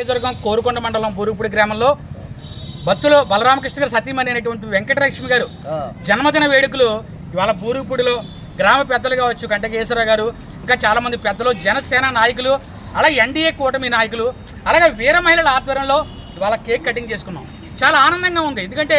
నియోజకవర్గం కోరుకొండ మండలం బూరుగుపూడి గ్రామంలో బత్తులో బలరామకృష్ణ గారు సతీమణి అనేటువంటి వెంకటలక్ష్మి గారు జన్మదిన వేడుకలు ఇవాళ బూరుగుపూడిలో గ్రామ పెద్దలు కావచ్చు కంటకేశ్వరరావు గారు ఇంకా చాలామంది పెద్దలు జనసేన నాయకులు అలాగే ఎన్డీఏ కూటమి నాయకులు అలాగే వీర మహిళల ఆధ్వర్యంలో ఇవాళ కేక్ కటింగ్ చేసుకున్నాం. చాలా ఆనందంగా ఉంది. ఎందుకంటే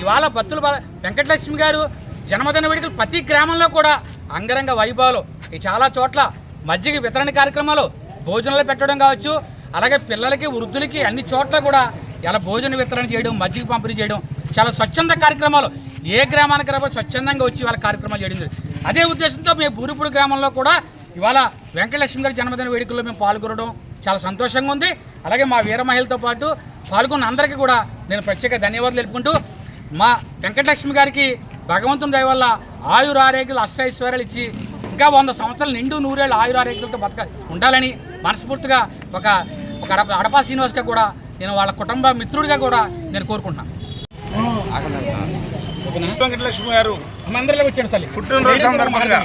ఇవాళ బత్తుల బల- వెంకటలక్ష్మి గారు జన్మదిన వేడుకలు ప్రతి గ్రామంలో కూడా అంగరంగ వైభవాలు. ఈ చాలా చోట్ల మజ్జిగ వితరణ కార్యక్రమాలు భోజనాలు పెట్టడం కావచ్చు అలాగే పిల్లలకి వృద్ధులకి అన్ని చోట్ల కూడా ఇలా భోజన వితరణ చేయడం మజ్జిగ పంపిణీ చేయడం చాలా స్వచ్ఛంద కార్యక్రమాలు. ఏ గ్రామానికి రాబో స్వచ్ఛందంగా వచ్చి వాళ్ళ కార్యక్రమాలు చేయడం అదే ఉద్దేశంతో మేము బూరిపూడి గ్రామంలో కూడా ఇవాళ వెంకటలక్ష్మి గారి జన్మదిన వేడుకల్లో మేము పాల్గొనడం చాలా సంతోషంగా ఉంది. అలాగే మా వీర మహిళతో పాటు పాల్గొన్న అందరికీ కూడా నేను ప్రత్యేక ధన్యవాదాలు తెలుపుకుంటూ మా వెంకటలక్ష్మి గారికి భగవంతుని దయ వల్ల ఆయుర అష్టైశ్వర్యాలు ఇచ్చి ఇంకా వంద సంవత్సరాలు నిండు నూరేళ్ళు ఆయుర బతక ఉండాలని మనస్ఫూర్తిగా ఒక ఒక అడప అడపా శ్రీనివాస్గా కూడా నేను వాళ్ళ కుటుంబ మిత్రుడిగా కూడా నేను కోరుకుంటున్నాను వెంకటలక్ష్మి గారు. పుట్టినరోజు సందర్భంగా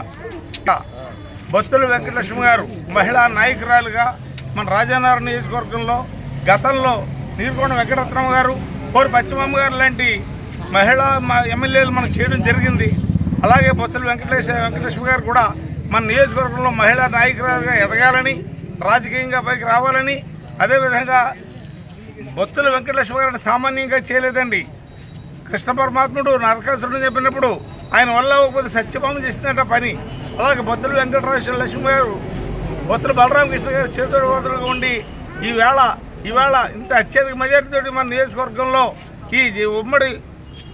బొత్తుల వెంకటలక్ష్మి గారు మహిళా నాయకురాలుగా మన రాజానగరం నియోజకవర్గంలో గతంలో నీరుకొండ వెంకటరత్నమ్మ గారు కోరి పశ్చిమమ్మ గారు లాంటి మహిళా ఎమ్మెల్యేలు మనకు చేయడం జరిగింది. అలాగే బొత్తుల వెంకటేశ్వర వెంకటలక్ష్మి గారు కూడా మన నియోజకవర్గంలో మహిళా నాయకురాలుగా ఎదగాలని రాజకీయంగా పైకి రావాలని అదేవిధంగా బొత్తుల వెంకటలక్ష్మి గారిని సామాన్యంగా చేయలేదండి. కృష్ణ పరమాత్ముడు నరకాసురుడు చెప్పినప్పుడు ఆయన వల్ల ఒక సత్యభామం చేసిందట పని. అలాగే బొత్తుల వెంకటరాజ లక్ష్మి గారు బొత్తుల బలరామకృష్ణ గారు చేతుడు ఉండి ఈవేళ ఈవేళ ఇంత అత్యధిక మెజారిటీతో మన నియోజకవర్గంలో ఈ ఉమ్మడి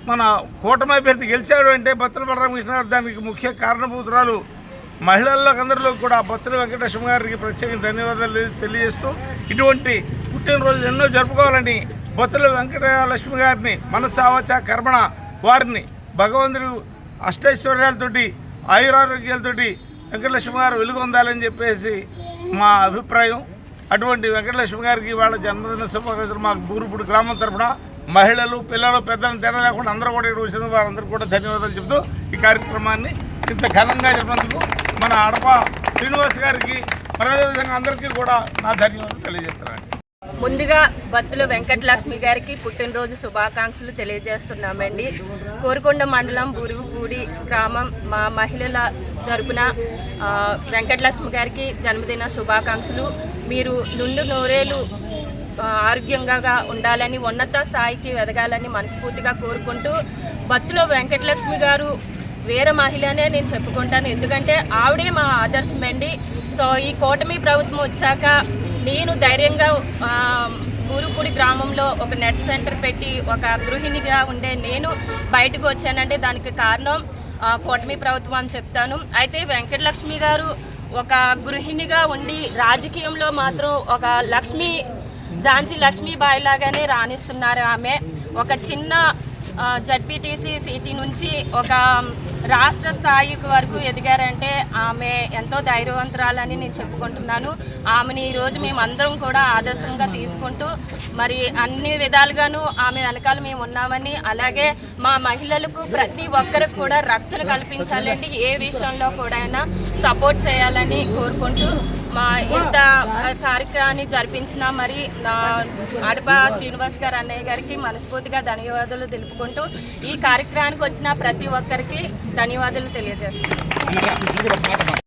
మన కూటమి అభ్యర్థి గెలిచాడు అంటే బొత్తుల బలరామకృష్ణ గారు దానికి ముఖ్య కారణభూతురాలు మహిళల్లో అందరిలో కూడా బొత్తుల వెంకటేశ్వర గారికి ప్రత్యేక ధన్యవాదాలు తెలియజేస్తూ ఇటువంటి పుట్టినరోజులు ఎన్నో జరుపుకోవాలని బొత్తుల వెంకటలక్ష్మి గారిని మనసావచ కర్మణ వారిని భగవంతుడు అష్టైశ్వర్యాలతోటి ఆయురారోగ్యాలతోటి వెంకటలక్ష్మి గారు వెలుగొందాలని చెప్పేసి మా అభిప్రాయం. అటువంటి వెంకటలక్ష్మి గారికి వాళ్ళ జన్మదిన శుభాకాంక్షలు. మా బూరుపుడు గ్రామం తరఫున మహిళలు పిల్లలు పెద్దలు తేడా లేకుండా అందరూ కూడా ఇక్కడ వచ్చిన వారందరూ కూడా ధన్యవాదాలు చెబుతూ ఈ కార్యక్రమాన్ని ఇంత ఘనంగా చెప్పినందుకు మన అడప శ్రీనివాస్ గారికి మరి అదేవిధంగా అందరికీ కూడా నా ధన్యవాదాలు తెలియజేస్తున్నాను. ముందుగా బత్తుల వెంకటలక్ష్మి గారికి పుట్టినరోజు శుభాకాంక్షలు తెలియజేస్తున్నామండి. కోరుకొండ మండలం బురుగుపూడి గ్రామం మా మహిళల తరపున వెంకటలక్ష్మి గారికి జన్మదిన శుభాకాంక్షలు. మీరు నుండు నూరేలు ఆరోగ్యంగా ఉండాలని ఉన్నత స్థాయికి ఎదగాలని మనస్ఫూర్తిగా కోరుకుంటూ బత్తులో వెంకటలక్ష్మి గారు వేరే మహిళనే నేను చెప్పుకుంటాను. ఎందుకంటే ఆవిడే మా ఆదర్శమండి సో ఈ కూటమి ప్రభుత్వం వచ్చాక నేను ధైర్యంగా ఆ, ఊరుపూడి గ్రామంలో ఒక నెట్ సెంటర్ పెట్టి ఒక గృహిణిగా ఉండే నేను బయటకు వచ్చానంటే దానికి కారణం కూటమి ప్రభుత్వం అని చెప్తాను. అయితే వెంకటలక్ష్మి గారు ఒక గృహిణిగా ఉండి రాజకీయంలో మాత్రం ఒక లక్ష్మి ఝాన్సీ లక్ష్మీబాయి లాగానే రాణిస్తున్నారు ఆమె. ఒక చిన్న జడ్పీటీసీ సిటీ నుంచి ఒక రాష్ట్ర స్థాయికి వరకు ఎదిగారంటే ఆమె ఎంతో ధైర్యవంతురాలని నేను చెప్పుకుంటున్నాను. ఆమెని ఈరోజు మేమందరం కూడా ఆదర్శంగా తీసుకుంటూ మరి అన్ని విధాలుగాను ఆమె వెనకాల మేము ఉన్నామని అలాగే మా మహిళలకు ప్రతి ఒక్కరికి కూడా రక్షణ కల్పించాలండి. ఏ విషయంలో కూడా అయినా సపోర్ట్ చేయాలని కోరుకుంటూ మా ఇంత కార్యక్రమాన్ని జరిపించిన మరి నా అడప శ్రీనివాస్ గారు అన్నయ్య గారికి మనస్ఫూర్తిగా ధన్యవాదాలు తెలుపుకుంటూ ఈ కార్యక్రమానికి వచ్చిన ప్రతి ఒక్కరికి ధన్యవాదాలు తెలియజేస్తున్నాను.